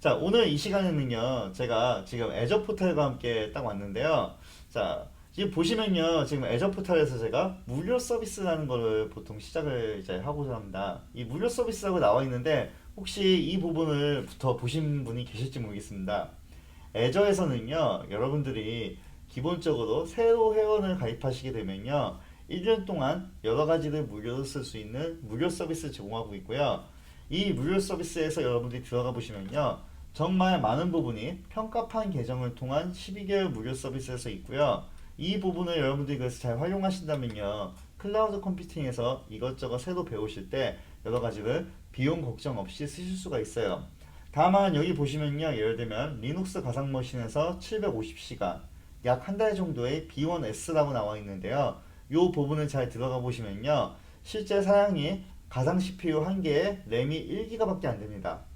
자, 오늘 이 시간에는요, 제가 지금 애저 포탈과 함께 딱 왔는데요. 자, 지금 보시면요, 지금 애저 포탈에서 제가 무료 서비스라는 거를 보통 시작을 이제 하고자 합니다. 이 무료 서비스라고 나와 있는데, 혹시 이 부분을 부터 보신 분이 계실지 모르겠습니다. 애저에서는요, 여러분들이 기본적으로 새로 회원을 가입하시게 되면요, 1년 동안 여러 가지를 무료로 쓸 수 있는 무료 서비스를 제공하고 있고요. 이 무료 서비스에서 여러분들이 들어가 보시면요. 정말 많은 부분이 평가판 계정을 통한 12개월 무료 서비스에서 있고요. 이 부분을 여러분들이 그래서 잘 활용하신다면요. 클라우드 컴퓨팅에서 이것저것 새로 배우실 때 여러 가지를 비용 걱정 없이 쓰실 수가 있어요. 다만 여기 보시면요. 예를 들면 리눅스 가상 머신에서 750시간 약 한 달 정도의 B1S라고 나와 있는데요. 이 부분을 잘 들어가 보시면요. 실제 사양이 가상 CPU 한 개에 램이 1기가밖에 안 됩니다.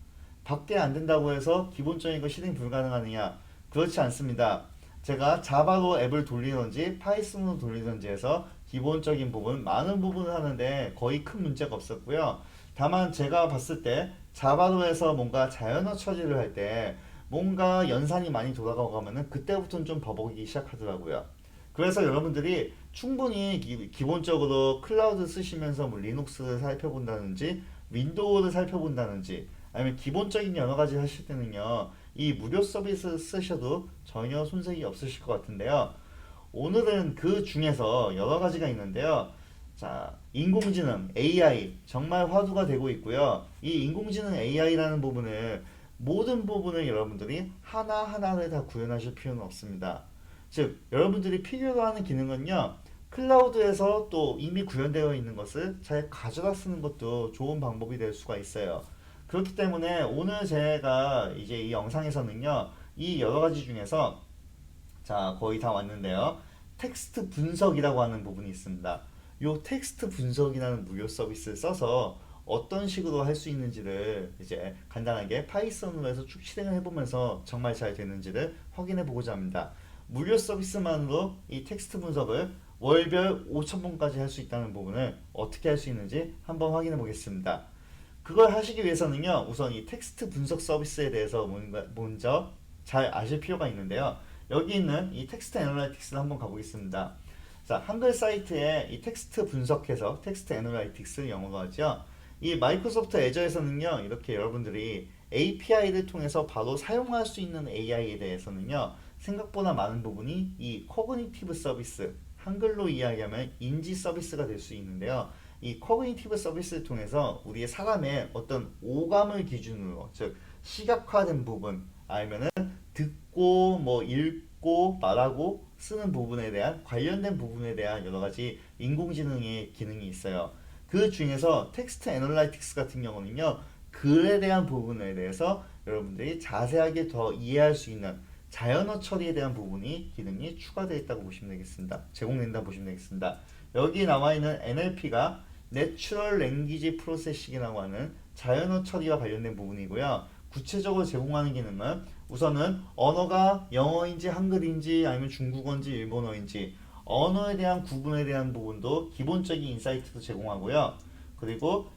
밖에 안 된다고 해서 기본적인 거 실행 불가능하느냐? 그렇지 않습니다. 제가 자바로 앱을 돌리든지 파이썬으로 돌리든지 해서 기본적인 부분, 많은 부분을 하는데 거의 큰 문제가 없었고요. 다만 제가 봤을 때 자바로 해서 뭔가 자연어 처리를 할 때 뭔가 연산이 많이 돌아가고 하면은 그때부터는 좀 버벅이기 시작하더라고요. 그래서 여러분들이 충분히 기, 기본적으로 클라우드 쓰시면서 뭐 리눅스를 살펴본다든지 윈도우를 살펴본다든지 아니면 기본적인 여러 가지 하실 때는요 이 무료 서비스 쓰셔도 전혀 손색이 없으실 것 같은데요. 오늘은 그 중에서 여러 가지가 있는데요. 자 인공지능 AI 정말 화두가 되고 있고요. 이 인공지능 AI라는 부분을 모든 부분을 여러분들이 하나하나를 다 구현하실 필요는 없습니다. 즉 여러분들이 필요로 하는 기능은요 클라우드에서 또 이미 구현되어 있는 것을 잘 가져다 쓰는 것도 좋은 방법이 될 수가 있어요 그렇기 때문에 오늘 제가 이제 이 영상에서는요 이 여러 가지 중에서 자 거의 다 왔는데요 텍스트 분석이라고 하는 부분이 있습니다 요 텍스트 분석이라는 무료 서비스를 써서 어떤 식으로 할 수 있는지를 이제 간단하게 파이썬으로 해서 쭉 실행을 해보면서 정말 잘 되는지를 확인해 보고자 합니다. 무료 서비스만으로 이 텍스트 분석을 월별 5,000번까지 할 수 있다는 부분을 어떻게 할 수 있는지 한번 확인해 보겠습니다. 그걸 하시기 위해서는요, 우선 이 텍스트 분석 서비스에 대해서 먼저 잘 아실 필요가 있는데요. 여기 있는 이 텍스트 애널라이틱스를 한번 가보겠습니다. 자, 한글 사이트에 이 텍스트 분석해서 텍스트 애널라이틱스 영어로 하죠. 이 마이크로소프트 애저에서는요, 이렇게 여러분들이 API를 통해서 바로 사용할 수 있는 AI에 대해서는요, 생각보다 많은 부분이 이 코그니티브 서비스, 한글로 이야기하면 인지 서비스가 될 수 있는데요. 이 코그니티브 서비스를 통해서 우리의 사람의 어떤 오감을 기준으로, 즉, 시각화된 부분, 아니면은 듣고, 뭐, 읽고, 말하고, 쓰는 부분에 대한 관련된 부분에 대한 여러 가지 인공지능의 기능이 있어요. 그 중에서 텍스트 애널라이틱스 같은 경우는요, 글에 대한 부분에 대해서 여러분들이 자세하게 더 이해할 수 있는 자연어 처리에 대한 부분이 기능이 추가되어 있다고 보시면 되겠습니다. 제공된다고 보시면 되겠습니다. 여기 나와 있는 NLP가 Natural Language Processing이라고 하는 자연어 처리와 관련된 부분이고요. 구체적으로 제공하는 기능은 우선은 언어가 영어인지 한글인지 아니면 중국어인지 일본어인지 언어에 대한 구분에 대한 부분도 기본적인 인사이트도 제공하고요. 그리고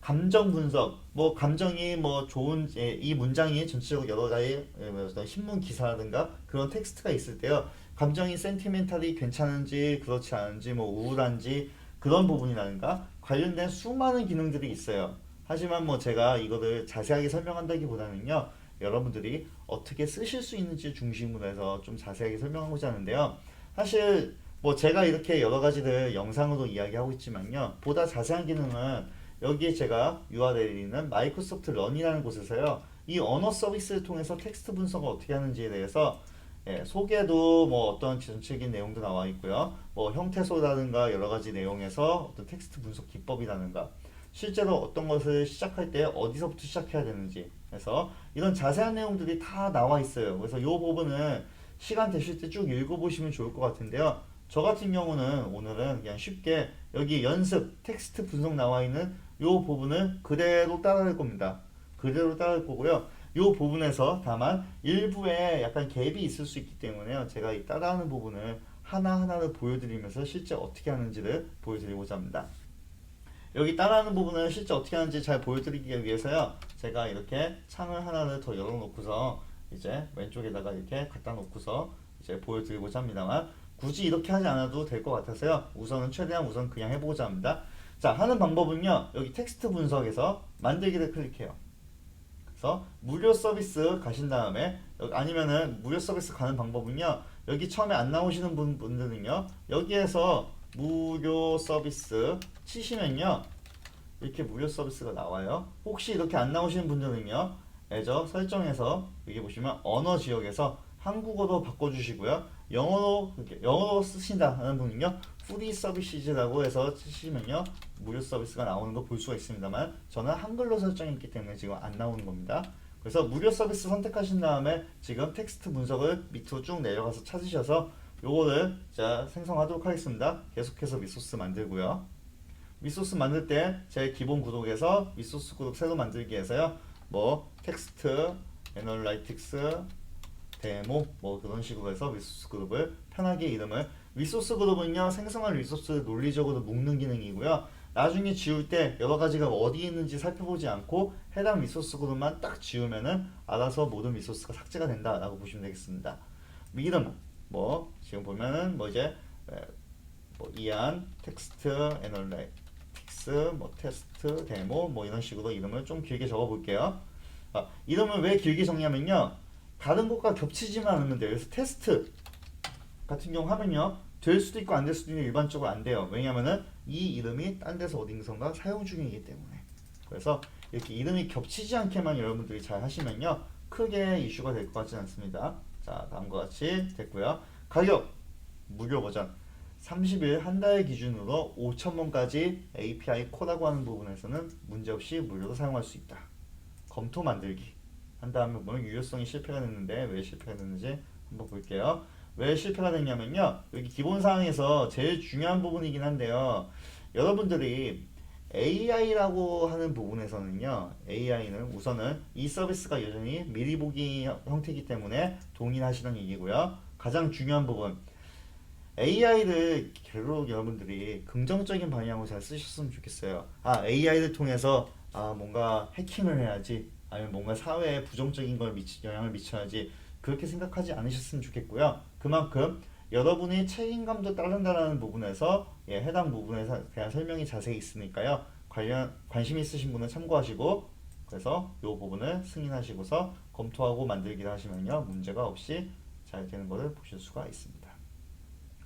감정 분석, 뭐 감정이 뭐 좋은 예, 이 문장이 전체적으로 여러 가지 예, 뭐 신문 기사라든가 그런 텍스트가 있을 때요. 감정이 센티멘탈이 괜찮은지 그렇지 않은지 뭐 우울한지 그런 부분이라든가 관련된 수많은 기능들이 있어요. 하지만 뭐 제가 이거를 자세하게 설명한다기보다는요. 여러분들이 어떻게 쓰실 수 있는지 중심으로 해서 좀 자세하게 설명하고자 하는데요. 사실 뭐 제가 이렇게 여러 가지를 영상으로 이야기하고 있지만요. 보다 자세한 기능은 여기에 제가 URL에 있는 마이크로소프트 런이라는 곳에서요. 이 언어 서비스를 통해서 텍스트 분석을 어떻게 하는지에 대해서 예, 소개도 뭐 어떤 전체적인 내용도 나와 있고요. 뭐 형태소라든가 여러 가지 내용에서 어떤 텍스트 분석 기법이라든가 실제로 어떤 것을 시작할 때 어디서부터 시작해야 되는지 그래서 이런 자세한 내용들이 다 나와 있어요. 그래서 이 부분은 시간 되실 때 쭉 읽어보시면 좋을 것 같은데요. 저 같은 경우는 오늘은 그냥 쉽게 여기 연습 텍스트 분석 나와 있는 이 부분을 그대로 따라할 겁니다. 그대로 따라할 거고요. 이 부분에서 다만 일부에 약간 갭이 있을 수 있기 때문에요. 제가 이 따라하는 부분을 하나하나를 보여드리면서 실제 어떻게 하는지를 보여드리고자 합니다. 여기 따라하는 부분은 실제 어떻게 하는지 잘 보여드리기 위해서요. 제가 이렇게 창을 하나를 더 열어놓고서 이제 왼쪽에다가 이렇게 갖다 놓고서 이제 보여드리고자 합니다만 굳이 이렇게 하지 않아도 될 것 같아서요. 우선은 최대한 우선 그냥 해보고자 합니다. 자, 하는 방법은요. 여기 텍스트 분석에서 만들기를 클릭해요. 그래서 무료 서비스 가신 다음에 아니면은 무료 서비스 가는 방법은요. 여기 처음에 안 나오시는 분, 분들은요. 여기에서 무료 서비스 치시면요. 이렇게 무료 서비스가 나와요. 혹시 이렇게 안 나오시는 분들은요. 애저 설정에서 여기 보시면 언어 지역에서 한국어로 바꿔주시고요. 영어로 영어로 쓰신다 하는 분은요. 프리 서비스라고 해서 치시면요. 무료 서비스가 나오는 거 볼 수가 있습니다만 저는 한글로 설정했기 때문에 지금 안 나오는 겁니다. 그래서 무료 서비스 선택하신 다음에 지금 텍스트 분석을 밑으로 쭉 내려가서 찾으셔서 요거를 자 생성하도록 하겠습니다. 계속해서 미소스 만들고요. 미소스 만들 때 제 기본 구독에서 미소스 그룹 새로 만들기 해서요. 뭐 텍스트, 애널라이틱스, 데모 뭐 그런 식으로 해서 리소스 그룹을 편하게 이름을 리소스 그룹은요 생성할 리소스를 논리적으로 묶는 기능이고요 나중에 지울 때 여러 가지가 어디 있는지 살펴보지 않고 해당 리소스 그룹만 딱 지우면은 알아서 모든 리소스가 삭제가 된다라고 보시면 되겠습니다 이름 뭐 지금 보면은 뭐 이제 에, 뭐 이안 텍스트 애널라이틱스 뭐 테스트 데모 뭐 이런 식으로 이름을 좀 길게 적어 볼게요 아, 이름을 왜 길게 정리하면요 다른 것과 겹치지만 않으면 돼요. 그래서 테스트 같은 경우 하면요. 될 수도 있고 안 될 수도 있는 일반적으로 안 돼요. 왜냐하면은 이 이름이 딴 데서 어딘가가 사용 중이기 때문에. 그래서 이렇게 이름이 겹치지 않게만 여러분들이 잘 하시면요. 크게 이슈가 될 것 같지는 않습니다. 자, 다음과 같이 됐고요. 가격 무료 버전 30일 한 달 기준으로 5,000원까지 API 코라고 하는 부분에서는 문제없이 무료로 사용할 수 있다. 검토 만들기 한 다음에 보면 유효성이 실패가 됐는데 왜 실패가 됐는지 한번 볼게요. 왜 실패가 됐냐면요. 여기 기본 사항에서 제일 중요한 부분이긴 한데요. 여러분들이 AI라고 하는 부분에서는요. AI는 우선은 이 서비스가 여전히 미리 보기 형태이기 때문에 동일하시는 얘기고요. 가장 중요한 부분 AI를 결국 여러분들이 긍정적인 방향으로 잘 쓰셨으면 좋겠어요. 아, AI를 통해서 아, 뭔가 해킹을 해야지. 아니면 뭔가 사회에 부정적인 걸 미치, 영향을 미쳐야지. 그렇게 생각하지 않으셨으면 좋겠고요. 그만큼 여러분의 책임감도 따른다는 부분에서 예, 해당 부분에 대한 설명이 자세히 있으니까요. 관련 관심 있으신 분은 참고하시고 그래서 이 부분을 승인하시고서 검토하고 만들기를 하시면요 문제가 없이 잘 되는 것을 보실 수가 있습니다.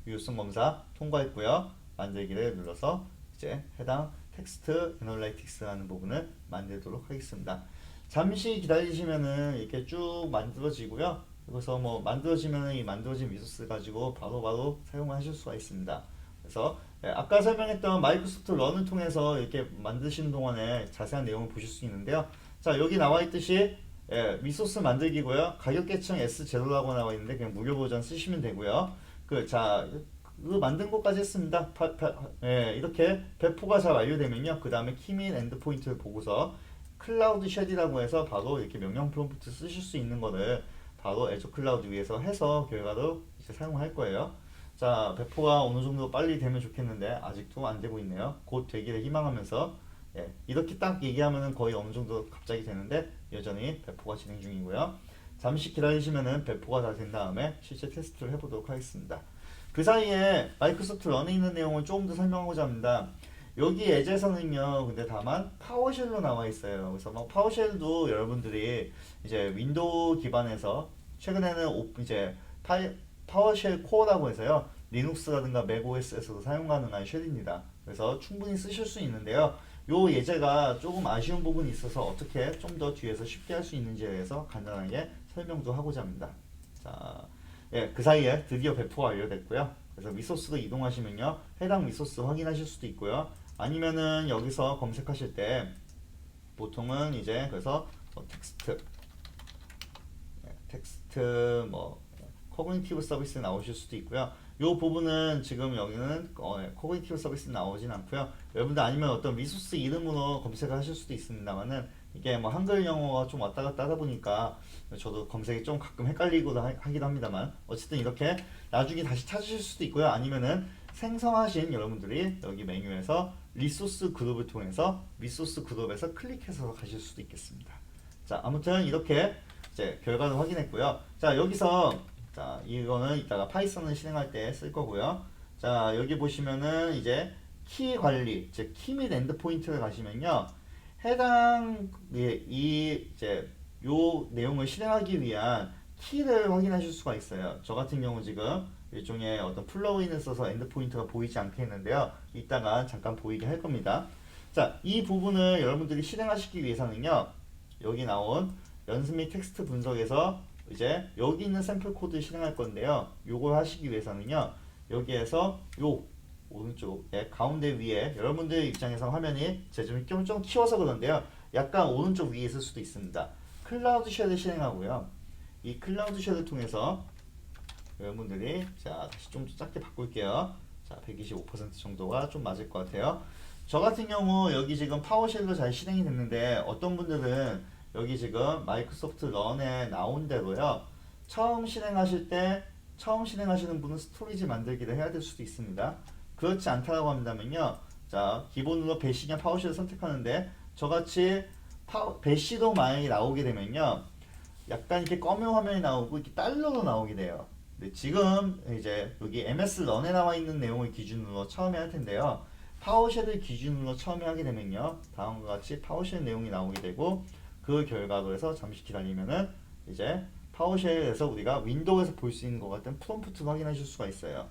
유효성 검사 통과했고요. 만들기를 눌러서 이제 해당 텍스트 애널라이틱스라는 부분을 만들도록 하겠습니다. 잠시 기다리시면은 이렇게 쭉 만들어지고요. 그래서 뭐 만들어지면은 이 만들어진 리소스 가지고 바로 바로 사용하실 수가 있습니다. 그래서 예, 아까 설명했던 마이크로소프트 런을 통해서 이렇게 만드시는 동안에 자세한 내용을 보실 수 있는데요. 자 여기 나와 있듯이 예, 리소스 만들기고요. 가격 계층 S0라고 나와 있는데 그냥 무료 버전 쓰시면 되고요. 그 자 그 만든 것까지 했습니다. 파, 파, 예, 이렇게 배포가 잘 완료되면요. 그 다음에 키민 엔드포인트를 보고서 클라우드 쉘이라고 해서 바로 이렇게 명령 프롬프트 쓰실 수 있는 거를 바로 애저 클라우드 위에서 해서 결과로 이제 사용할 거예요. 자, 배포가 어느 정도 빨리 되면 좋겠는데 아직도 안 되고 있네요. 곧 되기를 희망하면서 예, 이렇게 딱 얘기하면은 거의 어느 정도 갑자기 되는데 여전히 배포가 진행 중이고요. 잠시 기다리시면은 배포가 다 된 다음에 실제 테스트를 해보도록 하겠습니다. 그 사이에 마이크로소프트 런에 있는 내용을 조금 더 설명하고자 합니다. 여기 예제서는요, 근데 다만 파워쉘로 나와 있어요. 그래서 막 파워쉘도 여러분들이 이제 윈도우 기반에서 최근에는 오- 이제 파, 파워쉘 코어라고 해서요, 리눅스라든가 맥OS에서도 사용 가능한 쉘입니다. 그래서 충분히 쓰실 수 있는데요. 요 예제가 조금 아쉬운 부분이 있어서 어떻게 좀 더 뒤에서 쉽게 할 수 있는지에 대해서 간단하게 설명도 하고자 합니다. 자, 예, 그 사이에 드디어 배포가 완료됐고요. 그래서 리소스로 이동하시면요, 해당 리소스 확인하실 수도 있고요. 아니면은 여기서 검색하실 때 보통은 이제 그래서 뭐 텍스트, 예, 텍스트 뭐 코그니티브 서비스 나오실 수도 있고요. 요 부분은 지금 여기는 어, 예, 코그니티브 서비스 나오진 않고요. 여러분들 아니면 어떤 리소스 이름으로 검색을 하실 수도 있습니다만은 이게 뭐 한글 영어가 좀 왔다 갔다 하다 보니까 저도 검색이 좀 가끔 헷갈리고 하- 하기도 합니다만 어쨌든 이렇게 나중에 다시 찾으실 수도 있고요. 아니면은 생성하신 여러분들이 여기 메뉴에서 리소스 그룹을 통해서 리소스 그룹에서 클릭해서 가실 수도 있겠습니다. 자, 아무튼 이렇게 이제 결과를 확인했고요. 자, 여기서 자, 이거는 이따가 파이썬을 실행할 때 쓸 거고요. 자, 여기 보시면은 이제 키 관리, 즉 키 및 엔드 포인트를 가시면요. 해당 예, 이 이제 요 내용을 실행하기 위한 키를 확인하실 수가 있어요. 저 같은 경우 지금 일종의 어떤 플러그인을 써서 엔드 포인트가 보이지 않게 했는데요. 이따가 잠깐 보이게 할 겁니다. 자, 이 부분을 여러분들이 실행하시기 위해서는요. 여기 나온 연습 및 텍스트 분석에서 이제 여기 있는 샘플 코드 실행할 건데요. 요걸 하시기 위해서는요. 여기에서 요 오른쪽에 가운데 위에 여러분들 입장에서 화면이 제가 좀, 좀 키워서 그런데요. 약간 오른쪽 위에 있을 수도 있습니다. 클라우드 쉘을 실행하고요. 이 클라우드 쉘을 통해서 여러분들이 자 다시 좀 작게 바꿀게요. 자 125% 정도가 좀 맞을 것 같아요. 저 같은 경우 여기 지금 파워쉘로 잘 실행이 됐는데 어떤 분들은 여기 지금 마이크로소프트 런에 나온 대로요. 처음 실행하실 때 처음 실행하시는 분은 스토리지 만들기를 해야 될 수도 있습니다. 그렇지 않다라고 한다면요. 자 기본으로 배시냐 파워쉘을 선택하는데 저같이 파, 배시도 만약에 나오게 되면요. 약간 이렇게 검은 화면이 나오고 이렇게 달러로 나오게 돼요. 근데 지금 이제 여기 MS 런에 나와 있는 내용을 기준으로 처음에 할 텐데요. 파워쉘을 기준으로 처음에 하게 되면요. 다음과 같이 파워쉘 내용이 나오게 되고 그 결과로 해서 잠시 기다리면은 이제 파워쉘에서 우리가 윈도우에서 볼 수 있는 것 같은 프롬프트를 확인하실 수가 있어요.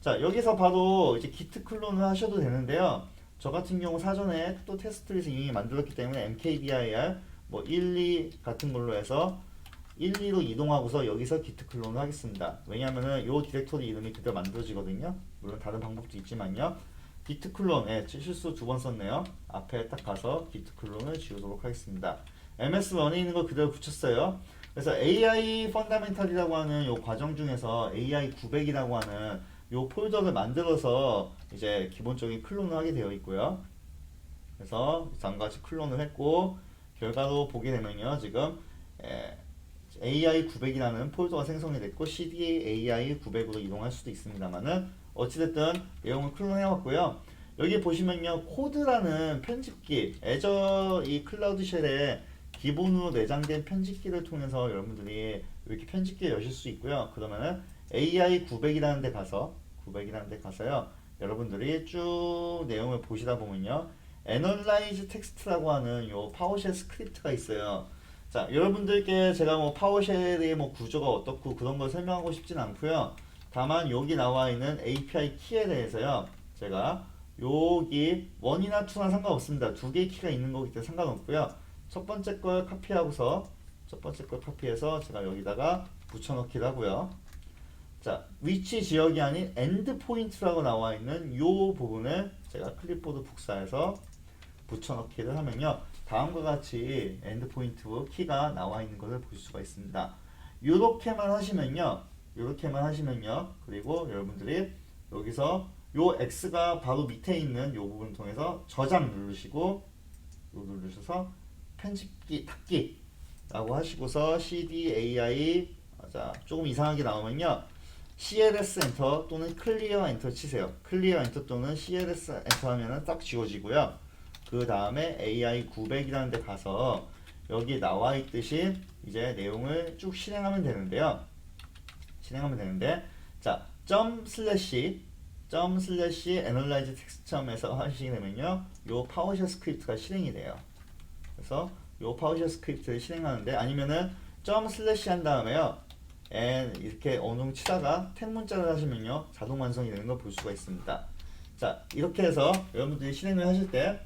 자 여기서 바로 이제 기트 클론을 하셔도 되는데요. 저 같은 경우 사전에 또 테스트를 이미 만들었기 때문에 mkdir 뭐 1, 2 같은 걸로 해서 1, 2로 이동하고서 여기서 기트 클론을 하겠습니다. 왜냐면은 요 디렉토리 이름이 그대로 만들어지거든요. 물론 다른 방법도 있지만요. 기트 클론, 예, 실수 두 번 썼네요. 앞에 딱 가서 기트 클론을 지우도록 하겠습니다. MS 런에 있는 거 그대로 붙였어요. 그래서 AI 펀다멘탈이라고 하는 요 과정 중에서 AI 900이라고 하는 요 폴더를 만들어서 이제 기본적인 클론을 하게 되어 있고요. 그래서 같이 클론을 했고 결과로 보게 되면요. 지금 예, AI 900이라는 폴더가 생성이 됐고 CD AI 900으로 이동할 수도 있습니다만은 어찌됐든 내용을 클론해 왔고요. 여기 보시면요 코드라는 편집기 애저 이 클라우드 쉘에 기본으로 내장된 편집기를 통해서 여러분들이 이렇게 편집기를 여실 수 있고요. 그러면은 AI 900이라는 데 가서 900이라는 데 가서요. 여러분들이 쭉 내용을 보시다 보면요. 애널라이즈 텍스트라고 하는 요 파워쉘 스크립트가 있어요. 자, 여러분들께 제가 뭐 파워쉘의 뭐 구조가 어떻고 그런 걸 설명하고 싶진 않고요. 다만 여기 나와 있는 API 키에 대해서요. 제가 여기 원이나 투나 상관없습니다. 두 개의 키가 있는 거기 때문에 상관없고요. 첫 번째 걸 카피하고서 첫 번째 걸 카피해서 제가 여기다가 붙여넣기를 하고요. 자, 위치 지역이 아닌 엔드 포인트라고 나와 있는 요 부분을 제가 클립보드 복사해서 붙여넣기를 하면요. 다음과 같이 엔드 포인트 키가 나와 있는 것을 볼 수가 있습니다. 이렇게만 하시면요. 이렇게만 하시면요. 그리고 여러분들이 여기서 요 X가 바로 밑에 있는 요 부분을 통해서 저장 누르시고 요 누르셔서 편집기 닫기 라고 하시고서 CD AI 자 조금 이상하게 나오면요. CLS 엔터 또는 클리어 엔터 치세요. 클리어 엔터 또는 CLS 엔터 하면은 딱 지워지고요. 그 다음에 AI 900이라는 데 가서 여기 나와 있듯이 이제 내용을 쭉 실행하면 되는데요. 실행하면 되는데 자, 점 슬래시 점 슬래시 애널라이즈 텍스트점에서 하시게 되면요. 요 파워쉘 스크립트가 실행이 돼요. 그래서 요 파워쉘 스크립트를 실행하는데 아니면은 점 슬래시 한 다음에요. and 이렇게 어느 정도 치다가 탭 문자를 하시면요. 자동 완성이 되는 걸 볼 수가 있습니다. 자, 이렇게 해서 여러분들이 실행을 하실 때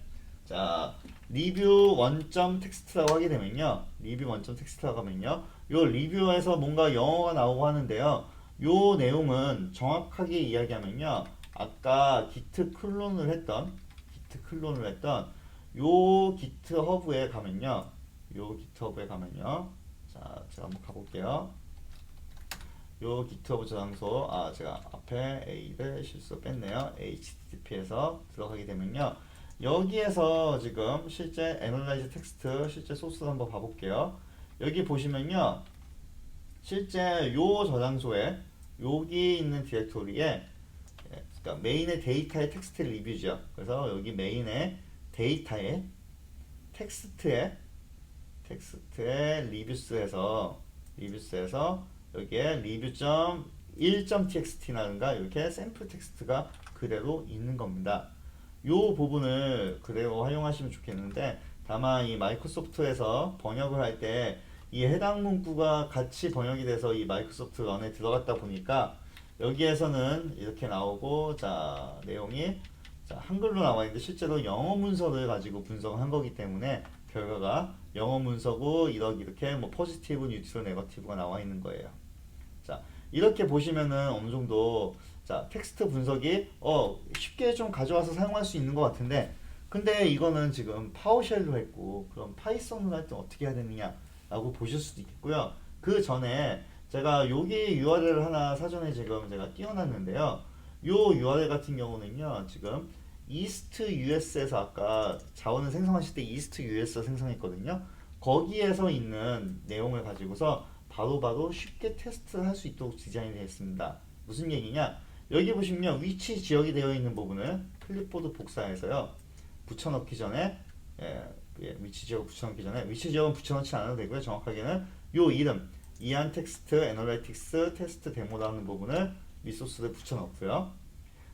자, 리뷰 원점 텍스트라고 하게 되면요. 리뷰 원점 텍스트라고 하면요. 요 리뷰에서 뭔가 영어가 나오고 하는데요. 요 내용은 정확하게 이야기하면요. 아까 기트 클론을 했던 기트 클론을 했던 요 기트 허브에 가면요. 요 기트 허브에 가면요. 자, 제가 한번 가볼게요. 요 기트허브 저장소 아 제가 앞에 A를 실수 뺐네요 HTTP에서 들어가게 되면요 여기에서 지금 실제 애널라이즈 텍스트 실제 소스를 한번 봐볼게요 여기 보시면요 실제 요 저장소에 여기 있는 디렉토리에 예, 그러니까 메인의 데이터의 텍스트 리뷰죠. 그래서 여기 메인의 데이터의 텍스트의 텍스트의 리뷰스에서 리뷰스에서 여기에 리뷰점 1.txt라는가 이렇게 샘플 텍스트가 그대로 있는 겁니다. 요 부분을 그대로 활용하시면 좋겠는데 다만 이 마이크로소프트에서 번역을 할 때 이 해당 문구가 같이 번역이 돼서 이 마이크로소프트 런에 들어갔다 보니까 여기에서는 이렇게 나오고 자 내용이 자 한글로 나와 있는데 실제로 영어 문서를 가지고 분석을 한 거기 때문에 결과가 영어 문서고 이렇게 뭐 포지티브, 뉴트럴, 네거티브가 나와 있는 거예요. 자 이렇게 보시면은 어느 정도 자 텍스트 분석이 어 쉽게 좀 가져와서 사용할 수 있는 것 같은데 근데 이거는 지금 파워쉘로 했고 그럼 파이썬으로 할 때 어떻게 해야 되느냐라고 보실 수도 있겠고요. 그 전에 제가 여기 URL 하나 사전에 지금 제가 띄워놨는데요. 요 URL 같은 경우는요 지금 이스트 US에서 아까 자원을 생성하실 때 이스트 US 생성했거든요. 거기에서 있는 내용을 가지고서 바로바로 쉽게 테스트를 할 수 있도록 디자인을 했습니다. 무슨 얘기냐? 여기 보시면 위치 지역이 되어 있는 부분을 클립보드 복사해서요. 붙여넣기 전에 예, 예, 위치 지역 붙여넣기 전에 위치 지역은 붙여넣지 않아도 되고요. 정확하게는 요 이름 이안 텍스트 애널라이틱스 테스트 데모라는 부분을 리소스를 붙여넣고요.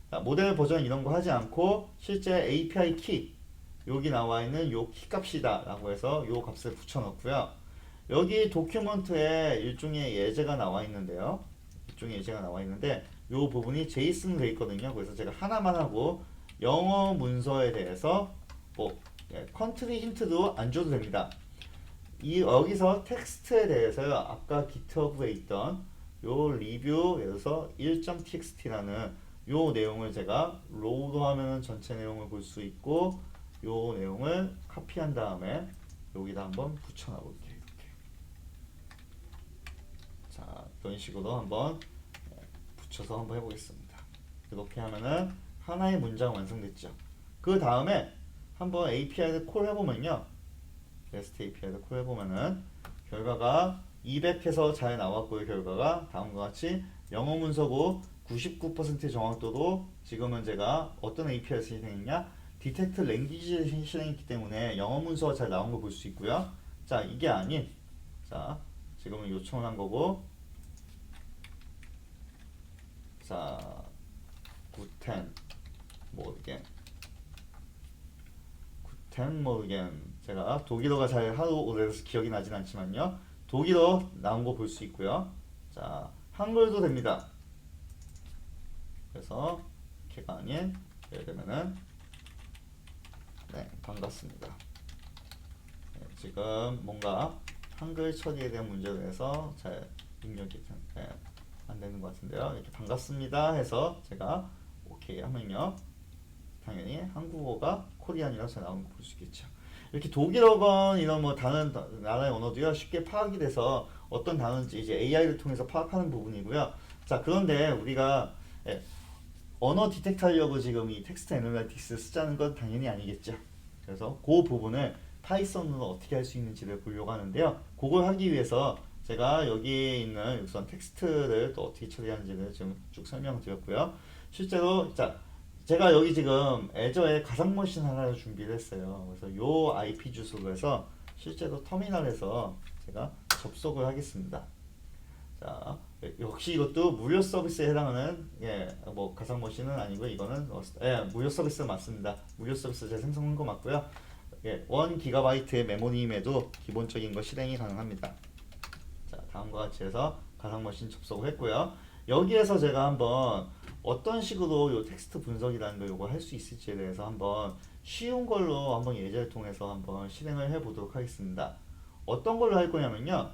자, 모델 버전 이런 거 하지 않고 실제 API 키 여기 나와 있는 요 키 값이다 라고 해서 요 값을 붙여넣고요. 여기 도큐먼트에 일종의 예제가 나와 있는데요. 일종의 예제가 나와 있는데 요 부분이 제이슨으로 되어 있거든요. 그래서 제가 하나만 하고 영어 문서에 대해서 뭐 예, 컨트리 힌트도 안 줘도 됩니다. 이 여기서 텍스트에 대해서요. 아까 GitHub에 있던 요 리뷰 예를 들어서 1.txt라는 요 내용을 제가 로드하면 전체 내용을 볼 수 있고 요 내용을 카피한 다음에 여기다 한번 붙여 놔 볼게요. 이런 식으로 한번 예, 붙여서 한번 해보겠습니다. 이렇게 하면은 하나의 문장 완성됐죠. 그 다음에 한번 API를 콜 해보면요. REST API를 콜 해보면은 결과가 200해서 잘 나왔고요. 결과가 다음과 같이 영어 문서고 99% 정확도로 지금은 제가 어떤 API를 실행했냐 디텍트 랭귀지를 실행했기 때문에 영어 문서가 잘 나온 거 볼 수 있고요. 자 이게 아닌 자 지금은 요청을 한 거고 자 구텐 모르겐 구텐 모르겐 제가 독일어가 잘 하도 오래돼서 기억이 나진 않지만요. 독일어 나온 거 볼 수 있고요. 자 한글도 됩니다. 그래서 걔가 아닌 예를 들면은 네 반갑습니다. 네, 지금 뭔가 한글 처리에 대한 문제로 해서 잘 입력이 네, 안 되는 것 같은데요 이렇게 반갑습니다 해서 제가 오케이 하면요 당연히 한국어가 코리안이라서 잘 나오는 거 볼 수 있겠죠 이렇게 독일어건 이런 뭐 다른 나라의 언어도요 쉽게 파악이 돼서 어떤 단어인지 이제 AI를 통해서 파악하는 부분이고요 자 그런데 우리가 예, 언어 디텍트 하려고 지금 이 텍스트 애널라이틱스 쓰자는 건 당연히 아니겠죠. 그래서 그 부분을 파이썬으로 어떻게 할 수 있는지를 보려고 하는데요. 그걸 하기 위해서 제가 여기 있는 우선 텍스트를 또 어떻게 처리하는지를 지금 쭉 설명드렸고요. 실제로 자 제가 여기 지금 애저에 가상 머신 하나를 준비를 했어요. 그래서 요 IP 주소로 해서 실제로 터미널에서 제가 접속을 하겠습니다. 자, 역시 이것도 무료 서비스에 해당하는 예, 뭐 가상 머신은 아니고 이거는 어, 예, 무료 서비스 맞습니다. 무료 서비스 제가 생성한 거 맞고요. 예, 1 기가바이트의 메모리임에도 기본적인 거 실행이 가능합니다. 자, 다음과 같이 해서 가상 머신 접속을 했고요. 여기에서 제가 한번 어떤 식으로 요 텍스트 분석이라는 거 요거 할 수 있을지에 대해서 한번 쉬운 걸로 한번 예제를 통해서 한번 실행을 해 보도록 하겠습니다. 어떤 걸로 할 거냐면요.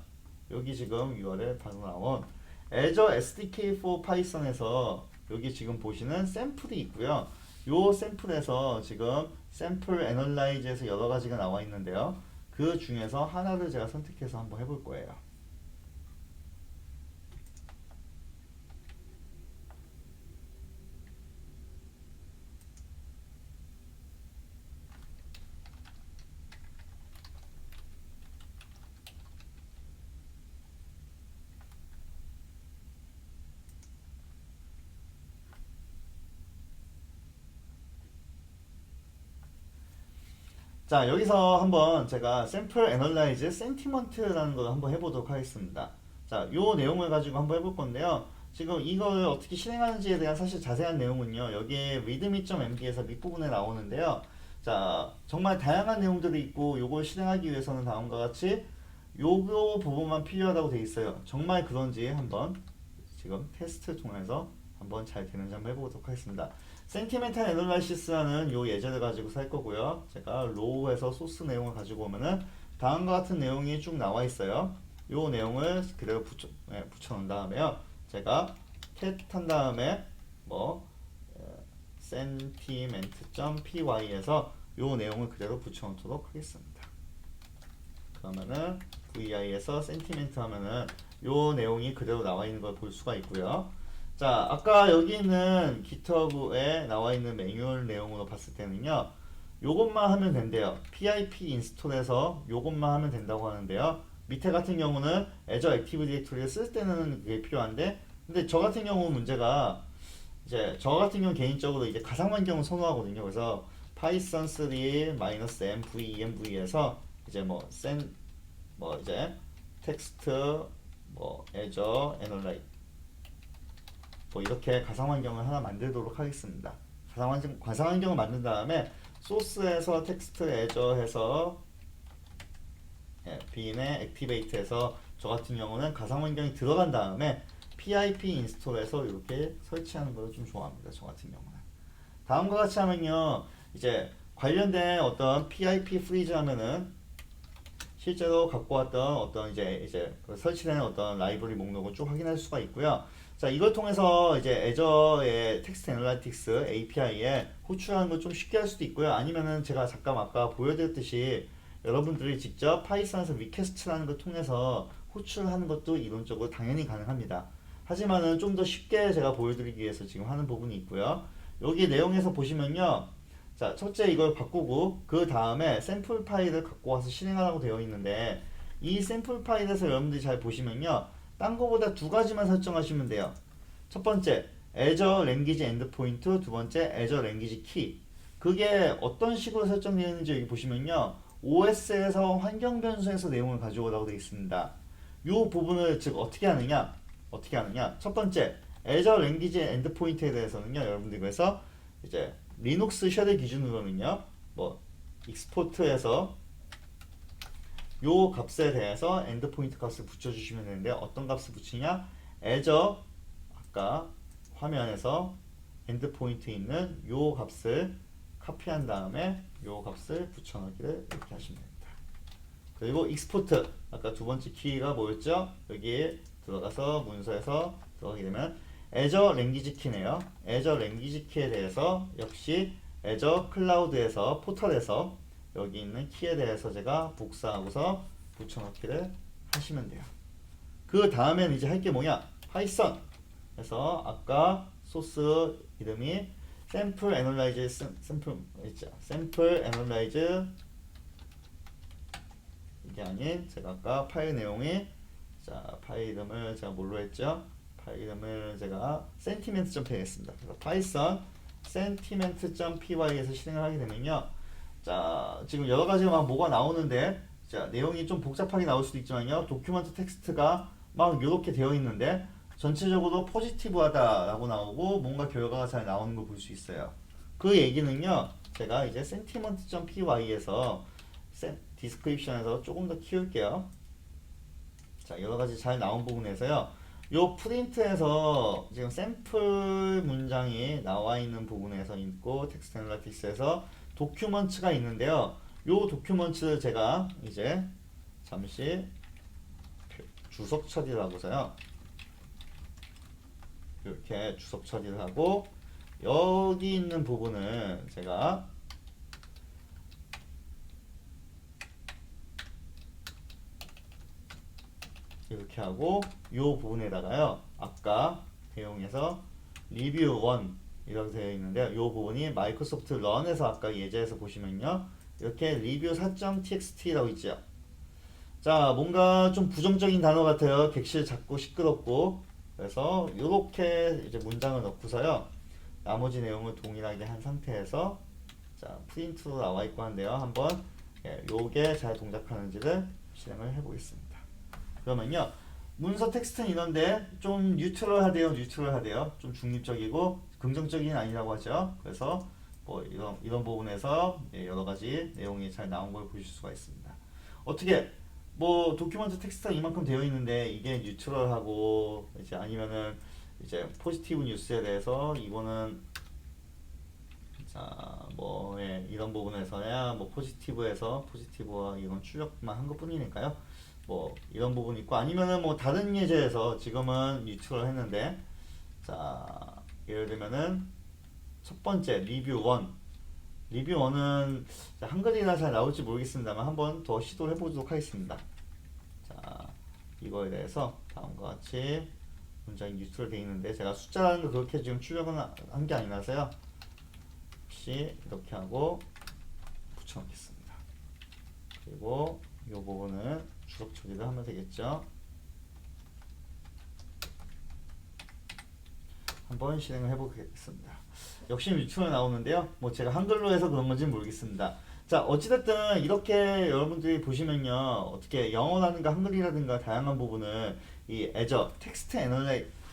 여기 지금 URL 바로 나온 Azure SDK for Python에서 여기 지금 보시는 샘플이 있고요. 요 샘플에서 지금 샘플 애널라이즈에서 여러 가지가 나와 있는데요. 그 중에서 하나를 제가 선택해서 한번 해볼 거예요. 자, 여기서 한번 제가 샘플 애널라이즈 센티먼트라는 걸 한번 해보도록 하겠습니다. 자, 요 내용을 가지고 한번 해볼 건데요. 지금 이걸 어떻게 실행하는지에 대한 사실 자세한 내용은요. 여기에 readme.mb에서 밑부분에 나오는데요. 자, 정말 다양한 내용들이 있고 요걸 실행하기 위해서는 다음과 같이 요거 부분만 필요하다고 돼 있어요. 정말 그런지 한번 지금 테스트 통해서 한번 잘 되는지 한번 해보도록 하겠습니다. 센티멘탈 애널라이시스라는 요 예제를 가지고 살 거고요. 제가 로우에서 소스 내용을 가지고 오면은 다음과 같은 내용이 쭉 나와 있어요. 요 내용을 그대로 붙여, 네, 붙여놓은 다음에요. 제가 캣한 다음에 뭐 sentiment.py에서 요 내용을 그대로 붙여놓도록 하겠습니다. 그러면은 VI에서 sentiment 하면은 요 내용이 그대로 나와 있는 걸 볼 수가 있고요. 자, 아까 여기 있는 GitHub에 나와 있는 매뉴얼 내용으로 봤을 때는요. 요것만 하면 된대요. pip 인스톨해서 요것만 하면 된다고 하는데요. 밑에 같은 경우는 Azure 액티브 디렉토리를 쓸 때는 그게 필요한데 근데 저 같은 경우 문제가 이제 저 같은 경우 개인적으로 이제 가상 환경을 선호하거든요. 그래서 python 3 -mvenv에서 이제 뭐센뭐 이제 텍스트 뭐 Azure Analyze 뭐 이렇게 가상 환경을 하나 만들도록 하겠습니다. 가상 환경 가상 환경을 만든 다음에 소스에서 텍스트 해서 예, 빈의 액티베이트에서 저 같은 경우는 가상 환경이 들어간 다음에 pip 인스톨해서 이렇게 설치하는 걸 좀 좋아합니다. 저 같은 경우는. 다음과 같이 하면요. 이제 관련된 어떤 pip 프리즈 하면은 실제로 갖고 왔던 어떤 이제 이제 그 설치되는 어떤 라이브러리 목록을 쭉 확인할 수가 있고요. 자, 이걸 통해서 이제 애저의 텍스트 애널라이틱스 API에 호출하는 걸 좀 쉽게 할 수도 있고요. 아니면은 제가 잠깐 아까 보여드렸듯이 여러분들이 직접 파이썬에서 리퀘스트라는 걸 통해서 호출하는 것도 이론적으로 당연히 가능합니다. 하지만은 좀 더 쉽게 제가 보여드리기 위해서 지금 하는 부분이 있고요. 여기 내용에서 보시면요. 자, 첫째 이걸 바꾸고 그 다음에 샘플 파일을 갖고 와서 실행하라고 되어 있는데 이 샘플 파일에서 여러분들이 잘 보시면요. 딴 거보다 두 가지만 설정하시면 돼요. 첫 번째, Azure Language Endpoint, 두 번째, Azure Language Key. 그게 어떤 식으로 설정되어 있는지 여기 보시면요. OS에서 환경 변수에서 내용을 가져오라고 되어 있습니다. 이 부분을 즉 어떻게 하느냐? 어떻게 하느냐? 첫 번째, Azure Language Endpoint에 대해서는요. 여러분들 그래서 이제 리눅스 쉘을 기준으로는요. 뭐 익스포트에서 요 값에 대해서 엔드 포인트 값을 붙여주시면 되는데 어떤 값을 붙이냐? Azure 아까 화면에서 엔드 포인트에 있는 요 값을 카피한 다음에 요 값을 붙여넣기를 이렇게 하시면 됩니다. 그리고 익스포트 아까 두 번째 키가 뭐였죠? 여기 들어가서 문서에서 들어가게 되면 Azure Language Key네요. Azure Language Key에 대해서 역시 Azure 클라우드에서 포털에서 여기 있는 키에 대해서 제가 복사하고서 붙여넣기를 하시면 돼요. 그 다음에는 이제 할 게 뭐냐? 파이썬. 그래서 아까 소스 이름이 샘플 애널라이즈 샘플 있죠. 샘플 애널라이즈 이게 아닌 제가 아까 파일 내용이 자 파일 이름을 제가 뭘로 했죠? 파일 이름을 제가 sentiment.py 했습니다. 그래서 파이썬 sentiment.py에서 실행을 하게 되면요. 자, 지금 여러 가지가 막 뭐가 나오는데, 자, 내용이 좀 복잡하게 나올 수도 있지만요. 도큐먼트 텍스트가 막 이렇게 되어 있는데, 전체적으로 포지티브하다라고 나오고, 뭔가 결과가 잘 나오는 걸볼수 있어요. 그 얘기는요, 제가 이제 sentiment.py에서 디스크립션에서 조금 더 키울게요. 자, 여러 가지 잘 나온 부분에서요. 요 프린트에서 지금 샘플 문장이 나와 있는 부분에서 있고 텍스트 애널라틱스에서 도큐먼트가 있는데요. 요 도큐먼트를 제가 이제 잠시 주석 처리를 하고서요. 이렇게 주석 처리를 하고 여기 있는 부분은 제가 이렇게 하고 요 부분에다가요. 아까 대용에서 리뷰 1 이렇게 되어 있는데 요 부분이 마이크로소프트 런에서 아까 예제에서 보시면요. 이렇게 리뷰 4.txt라고 있죠. 자, 뭔가 좀 부정적인 단어 같아요. 객실 작고 시끄럽고. 그래서 이렇게 이제 문장을 넣고서요. 나머지 내용을 동일하게 한 상태에서 자, 프린트로 나와 있고 한데요. 한번 예, 요게 잘 동작하는지를 실행을 해 보겠습니다. 그러면요. 문서 텍스트는 이런데 좀 뉴트럴하대요. 뉴트럴하대요. 좀 중립적이고 긍정적인 아니라고 하죠. 그래서 뭐 이런 이런 부분에서 예, 여러 가지 내용이 잘 나온 걸 보실 수가 있습니다. 어떻게 뭐 도큐먼트 텍스트가 이만큼 되어 있는데 이게 뉴트럴하고 이제 아니면은 이제 포지티브 뉴스에 대해서 이거는 자뭐 예, 이런 부분에서야 뭐 포지티브에서 포지티브와 이건 출력만 한 것뿐이니까요. 뭐 이런 부분 있고 아니면은 뭐 다른 예제에서 지금은 뉴트럴 했는데 자 예를 들면은 첫 번째 리뷰 1 리뷰 1은 한글이라 잘 나올지 모르겠습니다만 한번 더 시도를 해보도록 하겠습니다. 자 이거에 대해서 다음과 같이 문장이 뉴트럴 되어 있는데 제가 숫자라는 거 그렇게 지금 출력은 한게 아니라서요. 혹시 이렇게 하고 붙여놓겠습니다. 그리고 이 부분은 주석 처리를 하면 되겠죠. 한번 실행을 해보겠습니다. 역시 유튜브에 나오는데요. 뭐 제가 한글로 해서 그런 건지 모르겠습니다. 자, 어찌됐든 이렇게 여러분들이 보시면요. 어떻게 영어라든가 한글이라든가 다양한 부분을 이 애저 텍스트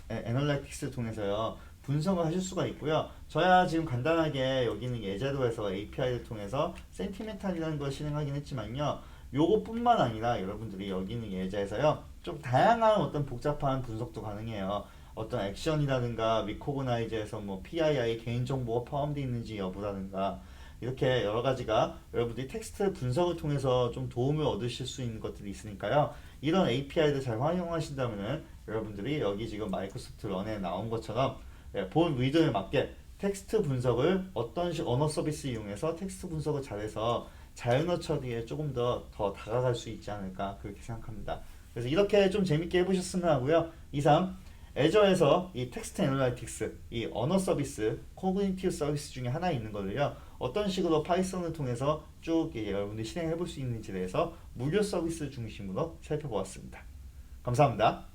애널라이틱스를 통해서요. 분석을 하실 수가 있고요. 저야 지금 간단하게 여기는 예제도에서 API를 통해서 센티멘탈이라는 걸 실행하긴 했지만요. 요것뿐만 아니라 여러분들이 여기 있는 예제에서요. 좀 다양한 어떤 복잡한 분석도 가능해요. 어떤 액션이라든가 리코그나이즈에서 뭐 PII 개인정보가 포함되어 있는지 여부라든가 이렇게 여러 가지가 여러분들이 텍스트 분석을 통해서 좀 도움을 얻으실 수 있는 것들이 있으니까요. 이런 API를 잘 활용하신다면은 여러분들이 여기 지금 마이크로소프트 런에 나온 것처럼 예, 본 의도에 맞게 텍스트 분석을 어떤 식 언어 서비스 이용해서 텍스트 분석을 잘해서 자연어 처리에 조금 더, 더 다가갈 수 있지 않을까 그렇게 생각합니다. 그래서 이렇게 좀 재밌게 해보셨으면 하고요. 이상 애저에서 이 텍스트 애널라이틱스, 이 언어 서비스, 코그니티브 서비스 중에 하나 있는 거를요. 어떤 식으로 파이썬을 통해서 쭉 예, 여러분들이 실행해 볼 수 있는지에 대해서 무료 서비스 중심으로 살펴보았습니다. 감사합니다.